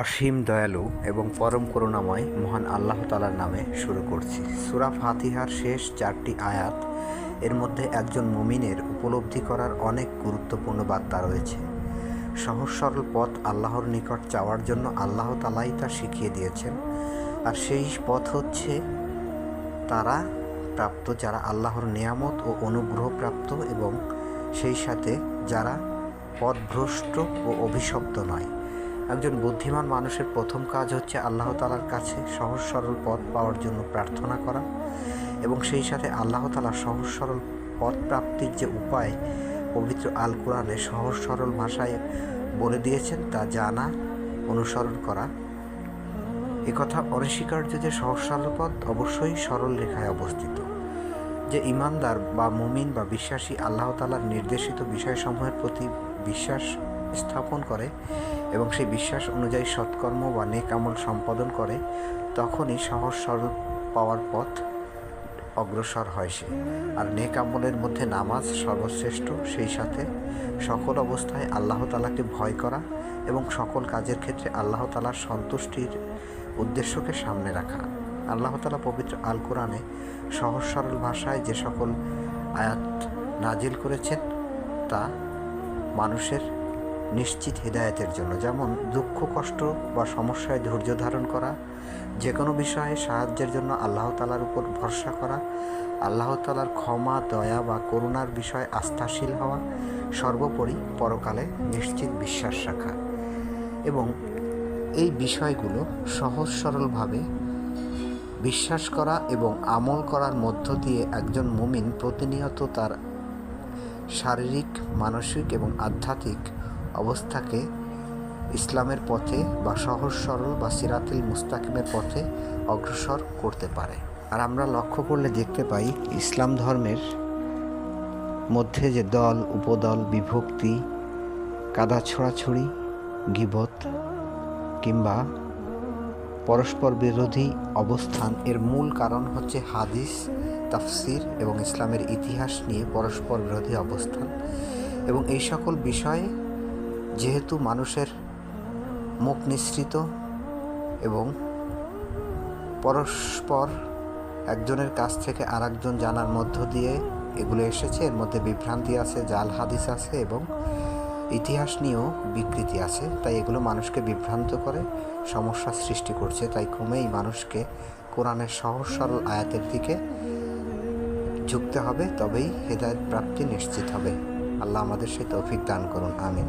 অসীম দয়ালু এবং পরম করুণাময় মহান আল্লাহ তালার নামে শুরু করছি। সুরা ফাতিহার শেষ চারটি আয়াত, এর মধ্যে একজন মুমিনের উপলব্ধি করার অনেক গুরুত্বপূর্ণ বার্তা রয়েছে। সহজ সরল পথ আল্লাহর নিকট চাওয়ার জন্য আল্লাহ তালাই তা শিখিয়ে দিয়েছেন। আর সেই পথ হচ্ছে তারা প্রাপ্ত, যারা আল্লাহর নিয়ামত ও অনুগ্রহ প্রাপ্ত এবং সেই সাথে যারা পথভ্রষ্ট ও অভিশপ্ত নয়। একজন বুদ্ধিমান মানুষের প্রথম কাজ হচ্ছে আল্লাহ তালার কাছে সহজ সরল পথ পাওয়ার জন্য প্রার্থনা করা এবং সেই সাথে আল্লাহ তালা সহজ সরল পথ প্রাপ্তির যে উপায় পবিত্র আল কোরআনে সহজ সরল ভাষায় বলে দিয়েছেন তা জানা, অনুসরণ করা। একথা অনস্বীকার্য যে সহজ সরল পথ অবশ্যই সরল রেখায় অবস্থিত। যে ইমানদার বা মুমিন বা বিশ্বাসী আল্লাহ তালার নির্দেশিত বিষয়সমূহের প্রতি বিশ্বাস স্থাপন করে এবং সেই বিশ্বাস অনুযায়ী সৎকর্ম বা নেক আমল সম্পাদন করে, তখনই সহজ সরল পাওয়ার পথ অগ্রসর হয় সে। আর নেক আমলের মধ্যে নামাজ সর্বশ্রেষ্ঠ, সেই সাথে সকল অবস্থায় আল্লাহ তালাকে ভয় করা এবং সকল কাজের ক্ষেত্রে আল্লাহ তালার সন্তুষ্টির উদ্দেশ্যকে সামনে রাখা। আল্লাহ তালা পবিত্র আল কোরআনে সহজ সরল ভাষায় যে সকল আয়াত নাজিল করেছেন, তা মানুষের নিশ্চিত হৃদায়তের জন্য, যেমন দুঃখ, কষ্ট বা সমস্যায় ধৈর্য ধারণ করা, যে কোনো বিষয়ে সাহায্যের জন্য আল্লাহ তালার উপর ভরসা করা, আল্লাহ তালার ক্ষমা, দয়া বা করুণার বিষয়ে আস্থাশীল হওয়া, সর্বোপরি পরকালে নিশ্চিত বিশ্বাস রাখা। এবং এই বিষয়গুলো সহজ সরলভাবে বিশ্বাস করা এবং আমল করার মধ্য দিয়ে একজন মুমিন প্রতিনিয়ত তার শারীরিক, মানসিক এবং আধ্যাত্মিক অবস্থাকে ইসলামের পথে বা সহজ, সরল বা সিরাতুল মুস্তাকিমের পথে অগ্রসর করতে পারে। আর আমরা লক্ষ্য করলে দেখতে পাই, ইসলাম ধর্মের মধ্যে যে দল, উপদল, বিভক্তি, কাদা ছোড়াছড়ি, গিবত কিংবা পরস্পর বিরোধী অবস্থান, এর মূল কারণ হচ্ছে হাদিস, তাফসির এবং ইসলামের ইতিহাস নিয়ে পরস্পর বিরোধী অবস্থান। এবং এই সকল বিষয়ে যেহেতু মানুষের মুখ নিঃসৃত এবং পরস্পর একজনের কাছ থেকে আরেকজন জানার মধ্য দিয়ে এগুলো এসেছে, এর মধ্যে বিভ্রান্তি আছে, জাল হাদিস আছে এবং ইতিহাস নিয়েও বিকৃতি আছে। তাই এগুলো মানুষকে বিভ্রান্ত করে, সমস্যা সৃষ্টি করছে। তাই ক্রমেই মানুষকে কোরআনের সহজ সরল আয়াতের দিকে ঝুঁকতে হবে, তবেই হেদায়ত প্রাপ্তি নিশ্চিত হবে। আল্লাহ আমাদের সেই তৌফিক দান করুন, আমিন।